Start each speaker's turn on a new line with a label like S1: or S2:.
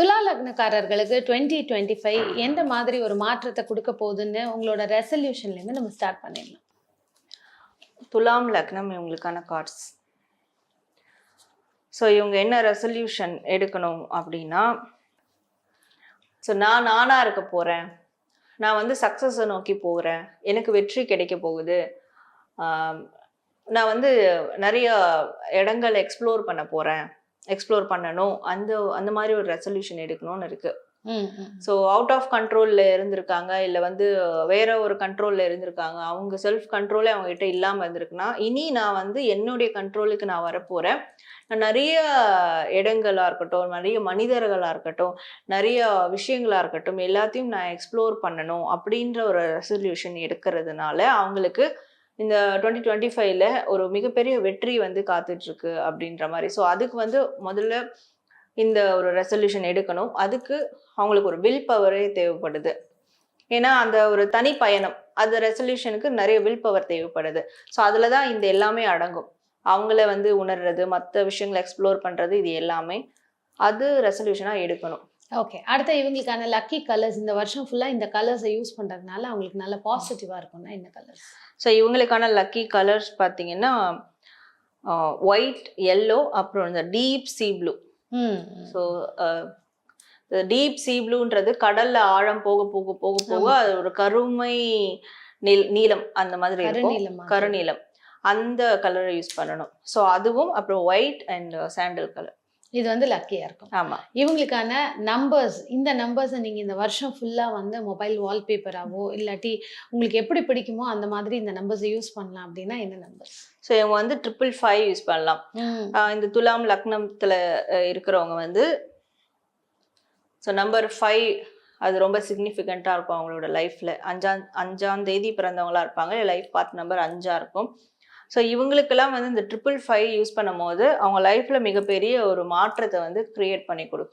S1: துலா லக்னக்காரர்களுக்கு twenty twenty five எந்த மாதிரி ஒரு மாற்றத்தை கொடுக்க போகுதுன்னு உங்களோட ரெசல்யூஷன்லேருந்து நம்ம ஸ்டார்ட் பண்ணிடலாம்.
S2: துலாம் லக்னம் இவங்களுக்கான கார்ட்ஸ் ஸோ இவங்க என்ன ரெசல்யூஷன் எடுக்கணும் அப்படின்னா ஸோ நான் நானாக இருக்க போகிறேன் நான் வந்து சக்ஸஸை நோக்கி போகிறேன் எனக்கு வெற்றி கிடைக்க போகுது. நான் வந்து நிறைய இடங்கள் எக்ஸ்ப்ளோர் பண்ண போகிறேன் எக்ஸ்ப்ளோர் பண்ணணும். அந்த அந்த மாதிரி ஒரு ரெசல்யூஷன் எடுக்கணும்னு இருக்குது
S1: ம்.
S2: ஸோ அவுட் ஆஃப் கண்ட்ரோலில் இருந்திருக்காங்க இல்லை வந்து வேற ஒரு கண்ட்ரோலில் இருந்திருக்காங்க அவங்க செல்ஃப் கண்ட்ரோலே அவங்ககிட்ட இல்லாமல் இருந்திருக்குன்னா இனி நான் வந்து என்னுடைய கண்ட்ரோலுக்கு நான் வரப்போகிறேன் நான் நிறைய இடங்களாக இருக்கட்டும் நிறைய மனிதர்களாக இருக்கட்டும் நிறைய விஷயங்களாக இருக்கட்டும் எல்லாத்தையும் நான் எக்ஸ்ப்ளோர் பண்ணணும் அப்படின்ற ஒரு ரெசல்யூஷன் எடுக்கிறதுனால அவங்களுக்கு இந்த டுவெண்ட்டி டுவெண்ட்டி ஃபைவ்ல ஒரு மிகப்பெரிய வெற்றி வந்து காத்துட்ருக்கு அப்படின்ற மாதிரி. ஸோ அதுக்கு வந்து முதல்ல இந்த ஒரு ரெசல்யூஷன் எடுக்கணும். அதுக்கு அவங்களுக்கு ஒரு வில் பவரே தேவைப்படுது. ஏன்னா அந்த ஒரு தனி பயணம் அந்த ரெசல்யூஷனுக்கு நிறைய வில் பவர் தேவைப்படுது. ஸோ அதில் தான் இந்த எல்லாமே அடங்கும். அவங்கள வந்து உணர்றது மற்ற விஷயங்களை எக்ஸ்ப்ளோர் பண்ணுறது இது எல்லாமே அது ரெசல்யூஷனாக எடுக்கணும்.
S1: ஓகே அடுத்து இவங்களுக்கான லக்கி கலர்ஸ் இந்த வருஷம் ஃபுல்லாக இந்த கலர்ஸை யூஸ் பண்ணுறதுனால அவங்களுக்கு நல்ல பாசிட்டிவாக இருக்கும்னா என்ன கலர்ஸ்
S2: ஸோ இவங்களுக்கான லக்கி கலர்ஸ் பார்த்தீங்கன்னா ஒயிட் எல்லோ அப்புறம் இந்த deep sea blue so deep sea ப்ளூன்றது கடல்ல ஆழம் போக போக போக போக. அது ஒரு கருமை நீலம் அந்த மாதிரி இருக்கும்.
S1: கருநீலம்
S2: அந்த கலரை யூஸ் பண்ணணும். ஸோ அதுவும் அப்புறம் ஒயிட் அண்ட் சாண்டல் கலர்
S1: இது வந்து லக்கியாக இருக்கும்.
S2: ஆமா.
S1: இவங்களுக்கான நம்பர்ஸ் இந்த நம்பர்ஸை நீங்கள் இந்த வருஷம் ஃபுல்லாக வந்து மொபைல் வால்பேப்பராவோ இல்லாட்டி உங்களுக்கு எப்படி பிடிக்குமோ அந்த மாதிரி இந்த நம்பர்ஸை யூஸ் பண்ணலாம் அப்படின்னா என்ன நம்பர்ஸ்
S2: ஸோ இவங்க வந்து ட்ரிபிள் ஃபைவ் யூஸ் பண்ணலாம். இந்த துலாம் லக்னத்துல இருக்கிறவங்க வந்து ஸோ நம்பர் ஃபைவ் அது ரொம்ப சிக்னிஃபிகண்ட்டாக இருக்கும் அவங்களோட லைஃப்பில் அஞ்சாம் அஞ்சாம் தேதி பிறந்தவங்களா இருப்பாங்க லைஃப் பார்ட் நம்பர் அஞ்சா இருக்கும். ஸோ இவங்களுக்கெல்லாம் வந்து இந்த ட்ரிபிள் ஃபைவ் யூஸ் பண்ணும்போது அவங்க லைஃப்பில் மிகப்பெரிய ஒரு மாற்றத்தை வந்து க்ரியேட் பண்ணி கொடுக்கும்.